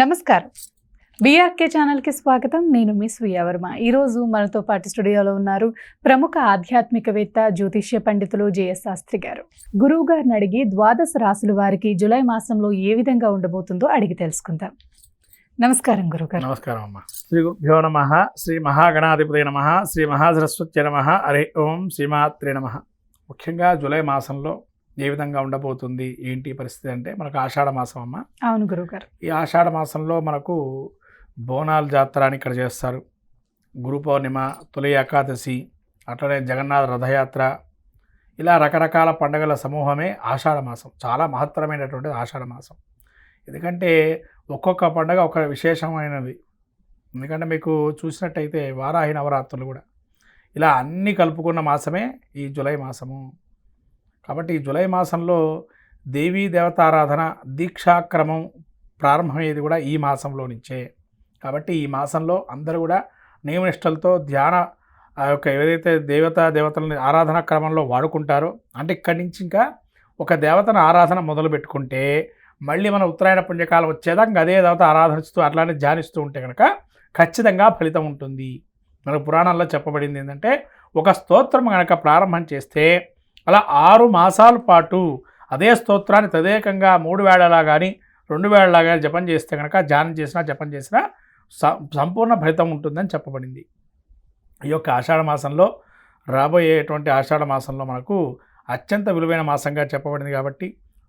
నమస్కారం. బీఆర్కే ఛానల్కి స్వాగతం. నేను మీ స్వీయ వర్మ. ఈరోజు మనతో పాటు స్టూడియోలో ఉన్నారు ప్రముఖ ఆధ్యాత్మికవేత్త జ్యోతిష్య పండితులు జేఎస్ శాస్త్రి గారు. గురువు గారిని అడిగి ద్వాదశ రాసుల వారికి జూలై మాసంలో ఏ విధంగా ఉండబోతుందో అడిగి తెలుసుకుందాం. నమస్కారం గురుగారు నమస్కారం అమ్మ. శ్రీ గురుభ్యో నమ శ్రీ మహాగణాధిపతి నమ శ్రీ మహాసరస్వత్య నమ హరి ఓం శ్రీమాత్రే నమ. ముఖ్యంగా జులై మాసంలో ఏ విధంగా ఉండబోతుంది? ఏంటి పరిస్థితి అంటే మనకు ఆషాఢ మాసం అమ్మ. అవును గురుగారు ఈ ఆషాఢ మాసంలో మనకు బోనాల జాతర అని ఇక్కడ చేస్తారు. గురు పౌర్ణిమ తొలి ఏకాదశి అట్లనే జగన్నాథ రథయాత్ర ఇలా రకరకాల పండుగల సమూహమే ఆషాఢ మాసం. చాలా మహత్తరమైనటువంటిది ఆషాఢ మాసం. ఎందుకంటే ఒక్కొక్క పండుగ ఒక విశేషమైనది. ఎందుకంటే మీకు చూసినట్టయితే వారాహి నవరాత్రులు కూడా. ఇలా అన్నీ కలుపుకున్న మాసమే ఈ జూలై మాసము. కాబట్టి జూలై మాసంలో దేవీ దేవతారాధన దీక్షాక్రమం ప్రారంభమయ్యేది కూడా ఈ మాసంలో నుంచే. కాబట్టి ఈ మాసంలో అందరూ కూడా నియమనిష్టలతో ధ్యాన ఆ యొక్క ఏదైతే దేవతా దేవతలని ఆరాధన క్రమంలో వాడుకుంటారో అంటే ఇక్కడి నుంచి ఇంకా ఒక దేవతను ఆరాధన మొదలు పెట్టుకుంటే మళ్ళీ మన ఉత్తరాయణ పుణ్యకాలం వచ్చేదాకా అదే దేవత ఆరాధనిస్తూ అట్లానే ధ్యానిస్తూ ఉంటే కనుక ఖచ్చితంగా ఫలితం ఉంటుంది. మనకు పురాణాల్లో చెప్పబడింది ఏంటంటే ఒక స్తోత్రం కనుక ప్రారంభం చేస్తే అలా ఆరు మాసాల పాటు అదే స్తోత్రాన్ని తదేకంగా మూడు వేళలా కానీ రెండు వేళలా కానీ జపం చేస్తే కనుక ధ్యానం చేసినా జపం చేసినా సంపూర్ణ ఫలితం ఉంటుందని చెప్పబడింది. ఈ యొక్క ఆషాఢ మాసంలో రాబోయేటువంటి ఆషాఢ మాసంలో మనకు అత్యంత విలువైన మాసంగా చెప్పబడింది కాబట్టి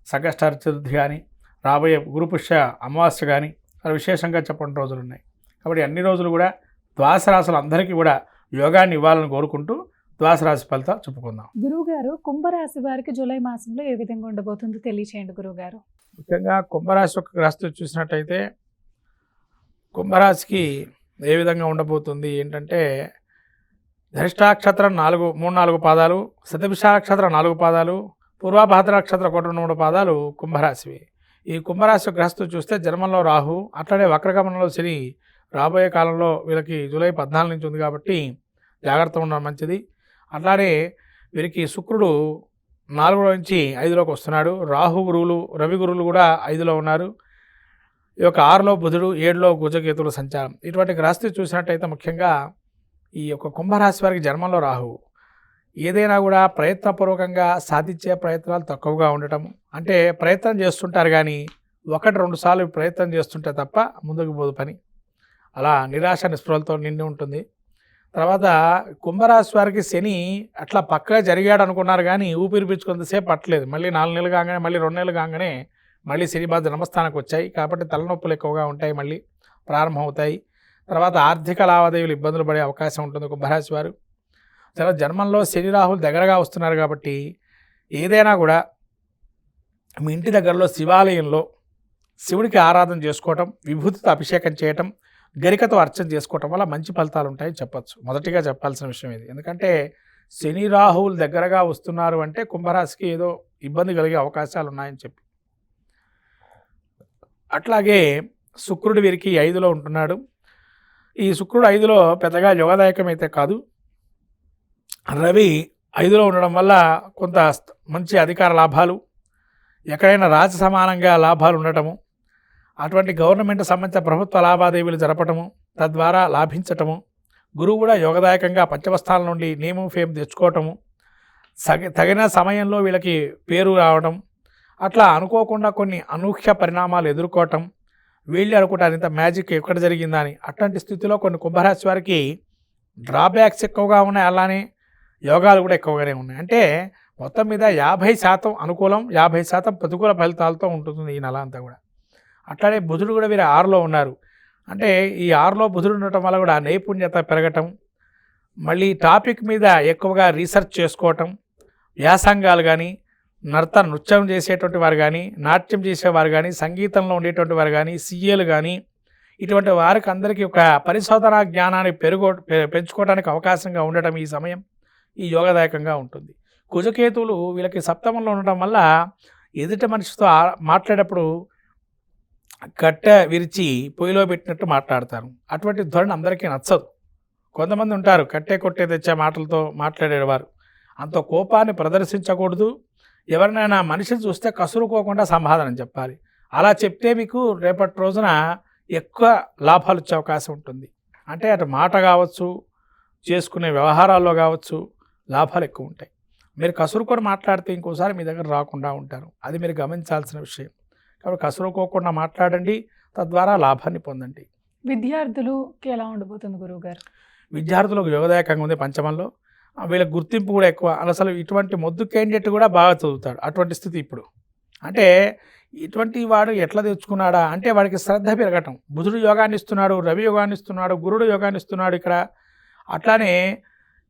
సగస్టార చతుర్థి కానీ రాబోయే గురుపుష్య అమావాస్య కానీ అలా విశేషంగా చెప్పని రోజులు ఉన్నాయి. కాబట్టి అన్ని రోజులు కూడా ద్వాస రాసులు అందరికీ కూడా యోగాన్ని ఇవ్వాలని కోరుకుంటూ ద్వాస రాశి ఫలితాలు చెప్పుకుందాం. గురువు గారు కుంభరాశి వారికి జూలై మాసంలో ఏ విధంగా ఉండబోతుందో తెలియచేయండి గురువు గారు ముఖ్యంగా కుంభరాశి యొక్క గ్రస్తు చూసినట్టయితే కుంభరాశికి ఏ విధంగా ఉండబోతుంది ఏంటంటే ధనిష్టాక్షత్రం నాలుగు మూడు నాలుగు పాదాలు శతభిషాక్షత్రం నాలుగు పాదాలు పూర్వాభాద్ర నక్షత్రం ఒకటి రెండు మూడు పాదాలు కుంభరాశివి. ఈ కుంభరాశి గ్రస్తు చూస్తే జన్మంలో రాహు అట్లనే వక్రగమనంలో శని రాబోయే కాలంలో వీళ్ళకి జూలై పద్నాలుగు నుంచి ఉంది కాబట్టి జాగ్రత్త ఉండడం మంచిది. అట్లానే వీరికి శుక్రుడు నాలుగులో నుంచి ఐదులోకి వస్తున్నాడు. రాహు గురువులు రవి గురువులు కూడా ఐదులో ఉన్నారు. ఈ యొక్క ఆరులో బుధుడు ఏడులో గుజకేతుల సంచారం. ఇటువంటి గ్రహస్థితి చూసినట్టయితే ముఖ్యంగా ఈ యొక్క కుంభరాశి వారికి జన్మంలో రాహు ఏదైనా కూడా ప్రయత్నపూర్వకంగా సాధించే ప్రయత్నాలు తక్కువగా ఉండటం. అంటే ప్రయత్నం చేస్తుంటారు కానీ ఒకటి రెండు సార్లు ప్రయత్నం చేస్తుంటే తప్ప ముందుకు పోదు పని. అలా నిరాశ నిస్పృహలతో నిండి ఉంటుంది. తర్వాత కుంభరాశి వారికి శని అట్లా పక్కగా జరిగాడు అనుకున్నారు కానీ ఊపిరి పీల్చుకున్నంతసేపు పట్టలేదు. మళ్ళీ నాలుగు నెలలు కాగానే మళ్ళీ రెండు నెలలు కాగానే మళ్ళీ శని బాధ నమస్థానానికి వచ్చాయి. కాబట్టి తలనొప్పులు ఎక్కువగా ఉంటాయి మళ్ళీ ప్రారంభమవుతాయి తర్వాత ఆర్థిక లావాదేవీలు ఇబ్బందులు పడే అవకాశం ఉంటుంది కుంభరాశి వారు. చాలా జన్మంలో శని రాహులు దగ్గరగా వస్తున్నారు కాబట్టి ఏదైనా కూడా మీ ఇంటి దగ్గరలో శివాలయంలో శివుడికి ఆరాధన చేసుకోవటం విభూతితో అభిషేకం చేయటం గరికతో అర్చన చేసుకోవటం వల్ల మంచి ఫలితాలు ఉంటాయని చెప్పొచ్చు. మొదటిగా చెప్పాల్సిన విషయం ఇది. ఎందుకంటే శని రాహువులు దగ్గరగా వస్తున్నారు అంటే కుంభరాశికి ఏదో ఇబ్బంది కలిగే అవకాశాలు ఉన్నాయని చెప్పి. అట్లాగే శుక్రుడు వీరికి ఐదులో ఉంటున్నాడు. ఈ శుక్రుడు ఐదులో పెద్దగా యోగదాయకం అయితే కాదు. రవి ఐదులో ఉండడం వల్ల కొంత మంచి అధికార లాభాలు ఎక్కడైనా రాజ సమానంగా లాభాలు ఉండటము అటువంటి గవర్నమెంట్ సంబంధించిన ప్రభుత్వ లావాదేవీలు జరపటము తద్వారా లాభించటము గురువు కూడా యోగదాయకంగా పంచమస్థానం నుండి నేము ఫేమ్ తెచ్చుకోవటము సగ తగిన సమయంలో వీళ్ళకి పేరు రావడం అట్లా అనుకోకుండా కొన్ని అనూహ్య పరిణామాలు ఎదుర్కోవటం వీళ్ళు అనుకుంటారు ఇంత మ్యాజిక్ ఎక్కడ జరిగిందా అని. అట్లాంటి స్థితిలో కొన్ని కుంభరాశి వారికి డ్రాబ్యాక్స్ ఎక్కువగా ఉన్నాయి. అలానే యోగాలు కూడా ఎక్కువగానే ఉన్నాయి. అంటే మొత్తం మీద యాభై శాతం అనుకూలం యాభై శాతం ప్రతికూల ఫలితాలతో ఉంటుంది ఈ నెల అంతా కూడా. అట్లానే బుధుడు కూడా వీరు ఆరులో ఉన్నారు. అంటే ఈ ఆరులో బుధుడు ఉండటం వల్ల కూడా నైపుణ్యత పెరగటం మళ్ళీ టాపిక్ మీద ఎక్కువగా రీసెర్చ్ చేసుకోవటం వ్యాసంగాలు కానీ నర్త నృత్యం చేసేటువంటి వారు కానీ నాట్యం చేసేవారు కానీ సంగీతంలో ఉండేటువంటి వారు కానీ సీఏలు కానీ ఇటువంటి వారికి అందరికీ ఒక పరిశోధనా జ్ఞానాన్ని పెరుగో పెంచుకోవడానికి అవకాశంగా ఉండటం ఈ సమయం ఈ యోగదాయకంగా ఉంటుంది. కుజకేతువులు వీళ్ళకి సప్తమంలో ఉండటం వల్ల ఎదుటి మనిషితో మాట్లాడేటప్పుడు కట్టె విరిచి పొయ్యిలో పెట్టినట్టు మాట్లాడతారు. అటువంటి ధోరణి అందరికీ నచ్చదు. కొంతమంది ఉంటారు కట్టే కొట్టే తెచ్చే మాటలతో మాట్లాడేవారు. అంత కోపాన్ని ప్రదర్శించకూడదు. ఎవరినైనా మనిషిని చూస్తే కసురుకోకుండా సమాధానం చెప్పాలి. అలా చెప్తే మీకు రేపటి రోజున ఎక్కువ లాభాలు వచ్చే అవకాశం ఉంటుంది. అంటే అటు మాట కావచ్చు చేసుకునే వ్యవహారాల్లో కావచ్చు లాభాలు ఎక్కువ ఉంటాయి. మీరు కసురుకొని మాట్లాడితే ఇంకోసారి మీ దగ్గర రాకుండా ఉంటారు. అది మీరు గమనించాల్సిన విషయం. కాబట్టి కసురుకోకుండా మాట్లాడండి తద్వారా లాభాన్ని పొందండి. విద్యార్థులకి ఎలా ఉండబోతుంది గురువు గారు విద్యార్థులకు యోగదాయకంగా ఉంది పంచమంలో. వీళ్ళకి గుర్తింపు కూడా ఎక్కువ. అసలు ఇటువంటి మొద్దు క్యాండిడేట్ కూడా బాగా చదువుతాడు. అటువంటి స్థితి ఇప్పుడు. అంటే ఇటువంటి వాడు ఎట్లా తెచ్చుకున్నాడా? అంటే వాడికి శ్రద్ధ పెరగటం. బుధుడు యోగాన్ని ఇస్తున్నాడు రవి యోగాన్ని ఇస్తున్నాడు గురుడు యోగాన్ని ఇస్తున్నాడు ఇక్కడ. అట్లానే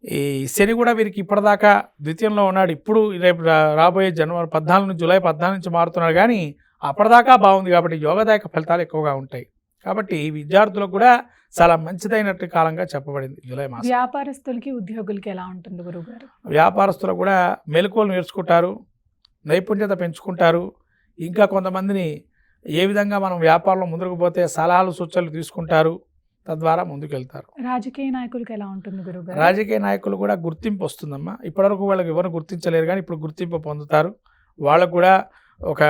ఈ శని కూడా వీరికి ఇప్పటిదాకా ద్వితీయంలో ఉన్నాడు. ఇప్పుడు రేపు రాబోయే జనవరి పద్నాలుగు నుంచి జూలై పద్నాలుగు నుంచి మారుతున్నాడు. కానీ అప్పటిదాకా బాగుంది కాబట్టి యోగదాయక ఫలితాలు ఎక్కువగా ఉంటాయి. కాబట్టి విద్యార్థులకు కూడా చాలా మంచిదైనట్టు కాలంగా చెప్పబడింది జూలై మాసం. వ్యాపారస్తులకి ఉద్యోగులకి ఎలా ఉంటుంది గురువు గారు వ్యాపారస్తులు కూడా మెలకువలు నేర్చుకుంటారు నైపుణ్యత పెంచుకుంటారు. ఇంకా కొంతమందిని ఏ విధంగా మనం వ్యాపారంలో ముందుకు పోతే సలహాలు సూచనలు తీసుకుంటారు తద్వారా ముందుకెళ్తారు. రాజకీయ నాయకులకి ఎలా ఉంటుంది గురువు గారు రాజకీయ నాయకులు కూడా గుర్తింపు వస్తుందమ్మా. ఇప్పటివరకు వాళ్ళకి ఎవరు గుర్తించలేరు కానీ ఇప్పుడు గుర్తింపు పొందుతారు. వాళ్ళకు కూడా ఒక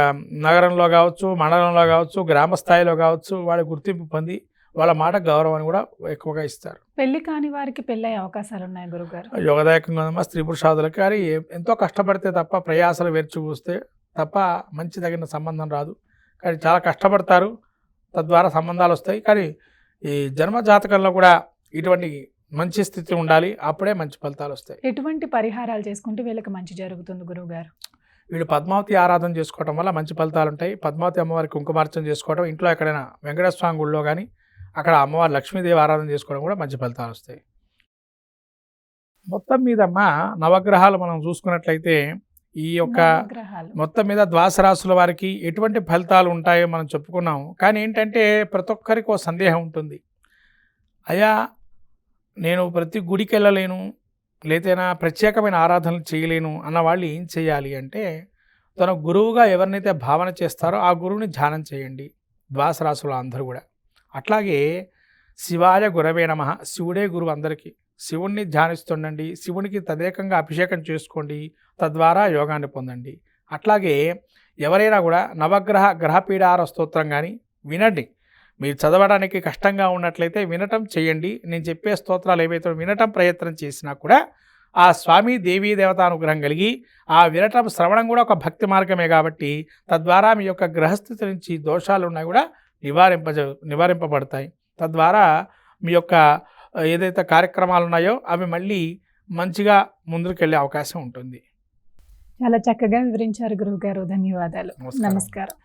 నగరంలో కావచ్చు మండలంలో కావచ్చు గ్రామ స్థాయిలో కావచ్చు వాళ్ళ గుర్తింపు పొంది వాళ్ళ మాట గౌరవాన్ని కూడా ఎక్కువగా ఇస్తారు. పెళ్ళి కాని వారికి పెళ్ళయ్యే అవకాశాలు ఉన్నాయి గురువు గారు యోగదాయకంగా ఉందమ్మా స్త్రీ పురుషాదులకు కానీ ఎంతో కష్టపడితే తప్ప ప్రయాసాలు వేర్చి చూస్తే తప్ప మంచి తగిన సంబంధం రాదు. కానీ చాలా కష్టపడతారు తద్వారా సంబంధాలు వస్తాయి. కానీ ఈ జన్మ జాతకంలో కూడా ఇటువంటి మంచి స్థితి ఉండాలి అప్పుడే మంచి ఫలితాలు వస్తాయి. ఎటువంటి పరిహారాలు చేసుకుంటే వీళ్ళకి మంచి జరుగుతుంది గురువు గారు వీళ్ళు పద్మావతి ఆరాధన చేసుకోవడం వల్ల మంచి ఫలితాలు ఉంటాయి. పద్మావతి అమ్మవారికి కుంకుమార్చన చేసుకోవడం ఇంట్లో ఎక్కడైనా వెంకటేశ్వర స్వామి గుడిలో కానీ అక్కడ అమ్మవారి లక్ష్మీదేవి ఆరాధన చేసుకోవడం కూడా మంచి ఫలితాలు వస్తాయి. మొత్తం మీదమ్మ నవగ్రహాలు మనం చూసుకున్నట్లయితే ఈ యొక్క మొత్తం మీద ద్వాస రాశుల వారికి ఎటువంటి ఫలితాలు ఉంటాయో మనం చెప్పుకున్నాం. కానీ ఏంటంటే ప్రతి ఒక్కరికి ఒక సందేహం ఉంటుంది. అయ్యా నేను ప్రతి గుడికి వెళ్ళలేను. లేదైనా ప్రత్యేకమైన ఆరాధనలు చేయలేను అన్న వాళ్ళు ఏం చేయాలి అంటే తన గురువుగా ఎవరినైతే భావన చేస్తారో ఆ గురువుని ధ్యానం చేయండి. ద్వాసరాసులు అందరూ కూడా. అట్లాగే శివాయ గురవే నమ. శివుడే గురువు అందరికీ. శివుణ్ణి ధ్యానిస్తుండండి. శివునికి తదేకంగా అభిషేకం చేసుకోండి. తద్వారా యోగాన్ని పొందండి. అట్లాగే ఎవరైనా కూడా నవగ్రహ గ్రహపీడార స్తోత్రం కానీ వినండి. మీరు చదవడానికి కష్టంగా ఉన్నట్లయితే వినటం చేయండి. నేను చెప్పే స్తోత్రాలు ఏవైతే వినటం ప్రయత్నం చేసినా కూడా ఆ స్వామి దేవీ దేవతానుగ్రహం కలిగి ఆ వినటం శ్రవణం కూడా ఒక భక్తి మార్గమే కాబట్టి తద్వారా మీ యొక్క గ్రహస్థితి నుంచి దోషాలు ఉన్నాయి కూడా నివారింపజ నివారింపబడతాయి. తద్వారా మీ యొక్క ఏదైతే కార్యక్రమాలు ఉన్నాయో అవి మళ్ళీ మంచిగా ముందుకెళ్ళే అవకాశం ఉంటుంది. చాలా చక్కగా వివరించారు గురువు గారు ధన్యవాదాలు. నమస్కారం.